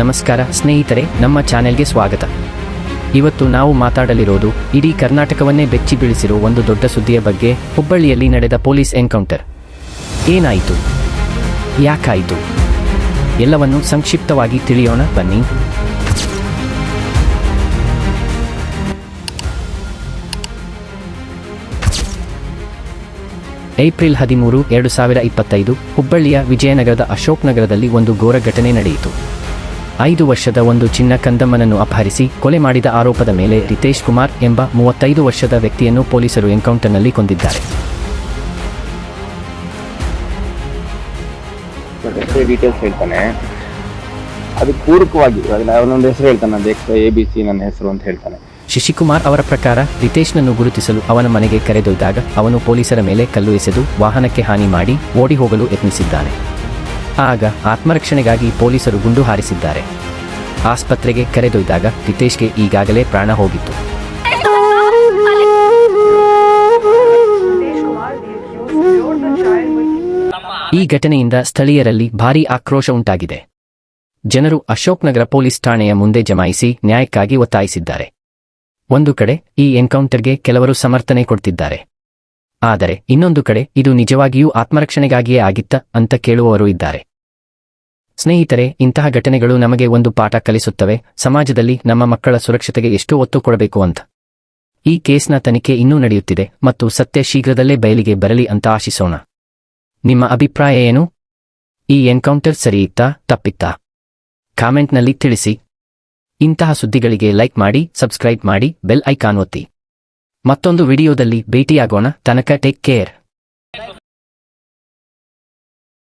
ನಮಸ್ಕಾರ ಸ್ನೇಹಿತರೆ, ನಮ್ಮ ಚಾನೆಲ್ಗೆ ಸ್ವಾಗತ. ಇವತ್ತು ನಾವು ಮಾತಾಡಲಿರೋದು ಇಡೀ ಕರ್ನಾಟಕವನ್ನೇ ಬೆಚ್ಚಿ ಬೀಳಿಸಿರೋ ಒಂದು ದೊಡ್ಡ ಸುದ್ದಿಯ ಬಗ್ಗೆ ಹುಬ್ಬಳ್ಳಿಯಲ್ಲಿ ನಡೆದ ಪೊಲೀಸ್ ಎನ್ಕೌಂಟರ್. ಏನಾಯಿತು? ಯಾಕಾಯಿತು? ಎಲ್ಲವನ್ನು ಸಂಕ್ಷಿಪ್ತವಾಗಿ ತಿಳಿಯೋಣ, ಬನ್ನಿ. ಏಪ್ರಿಲ್ ಹದಿಮೂರು, ಎರಡು ಸಾವಿರ ಇಪ್ಪತ್ತೈದು, ಹುಬ್ಬಳ್ಳಿಯ ವಿಜಯನಗರದ ಅಶೋಕ್ ನಗರದಲ್ಲಿ ಒಂದು ಘೋರ ಘಟನೆ ನಡೆಯಿತು. ಐದು ವರ್ಷದ ಒಂದು ಚಿನ್ನ ಕಂದಮ್ಮನನ್ನು ಅಪಹರಿಸಿ ಕೊಲೆ ಮಾಡಿದ ಆರೋಪದ ಮೇಲೆ ರಿತೇಶ್ ಕುಮಾರ್ ಎಂಬ ಮೂವತ್ತೈದು ವರ್ಷದ ವ್ಯಕ್ತಿಯನ್ನು ಪೊಲೀಸರು ಎನ್ಕೌಂಟರ್ನಲ್ಲಿ ಕೊಂದಿದ್ದಾರೆ. ಡೀಟೇಲ್ಸ್ ಹೇಳ್ತಾನೆ. ಅದಕ್ಕೆ ಪೂರಕವಾಗಿ ಅವನೊಂದು ಹೆಸರು ಹೇಳ್ತಾನೆ ಎ ಬಿ ಸಿ ನನ್ನ ಹೆಸರು ಅಂತ ಹೇಳ್ತಾನೆ. ಶಶಿಕುಮಾರ್ ಅವರ ಪ್ರಕಾರ ರಿತೇಶ್ನನ್ನು ಗುರುತಿಸಲು ಅವನ ಮನೆಗೆ ಕರೆದೊಯ್ದಾಗ ಅವನು ಪೊಲೀಸರ ಮೇಲೆ ಕಲ್ಲು ಎಸೆದು ವಾಹನಕ್ಕೆ ಹಾನಿ ಮಾಡಿ ಓಡಿ ಹೋಗಲು ಯತ್ನಿಸಿದ್ದಾನೆ. ಆಗ ಆತ್ಮರಕ್ಷಣೆಗಾಗಿ ಪೊಲೀಸರು ಗುಂಡು ಹಾರಿಸಿದ್ದಾರೆ. ಆಸ್ಪತ್ರೆಗೆ ಕರೆದೊಯ್ದಾಗ ರಿತೇಶ್ಗೆ ಈಗಾಗಲೇ ಪ್ರಾಣ ಹೋಗಿತ್ತು. ಈ ಘಟನೆಯಿಂದ ಸ್ಥಳೀಯರಲ್ಲಿ ಭಾರೀ ಆಕ್ರೋಶ ಉಂಟಾಗಿದೆ. ಜನರು ಅಶೋಕ್ ನಗರ ಪೊಲೀಸ್ ಠಾಣೆಯ ಮುಂದೆ ಜಮಾಯಿಸಿ ನ್ಯಾಯಕ್ಕಾಗಿ ಒತ್ತಾಯಿಸಿದ್ದಾರೆ. ಒಂದು ಕಡೆ ಈ ಎನ್ಕೌಂಟರ್ಗೆ ಕೆಲವರು ಸಮರ್ಥನೆ ಕೊಡ್ತಿದ್ದಾರೆ. ಆದರೆ ಇನ್ನೊಂದು ಕಡೆ ಇದು ನಿಜವಾಗಿಯೂ ಆತ್ಮರಕ್ಷಣೆಗಾಗಿಯೇ ಆಗಿತ್ತ ಅಂತ ಕೇಳುವವರು ಇದ್ದಾರೆ. ಸ್ನೇಹಿತರೆ, ಇಂತಹ ಘಟನೆಗಳು ನಮಗೆ ಒಂದು ಪಾಠ ಕಲಿಸುತ್ತವೆ, ಸಮಾಜದಲ್ಲಿ ನಮ್ಮ ಮಕ್ಕಳ ಸುರಕ್ಷತೆಗೆ ಎಷ್ಟು ಒತ್ತು ಕೊಡಬೇಕು ಅಂತ. ಈ ಕೇಸ್ನ ತನಿಖೆ ಇನ್ನೂ ನಡೆಯುತ್ತಿದೆ ಮತ್ತು ಸತ್ಯ ಶೀಘ್ರದಲ್ಲೇ ಬಯಲಿಗೆ ಬರಲಿ ಅಂತ ಆಶಿಸೋಣ. ನಿಮ್ಮ ಅಭಿಪ್ರಾಯ ಏನು? ಈ ಎನ್ಕೌಂಟರ್ ಸರಿಯಿತ್ತಾ ತಪ್ಪಿತ್ತಾ? ಕಾಮೆಂಟ್ನಲ್ಲಿ ತಿಳಿಸಿ. ಇಂತಹ ಸುದ್ದಿಗಳಿಗೆ ಲೈಕ್ ಮಾಡಿ, ಸಬ್ಸ್ಕ್ರೈಬ್ ಮಾಡಿ, ಬೆಲ್ ಐಕಾನ್ ಒತ್ತಿ. ಮತ್ತೊಂದು ವಿಡಿಯೋದಲ್ಲಿ ಭೇಟಿಯಾಗೋಣ. ತನಕ ಟೇಕ್ ಕೇರ್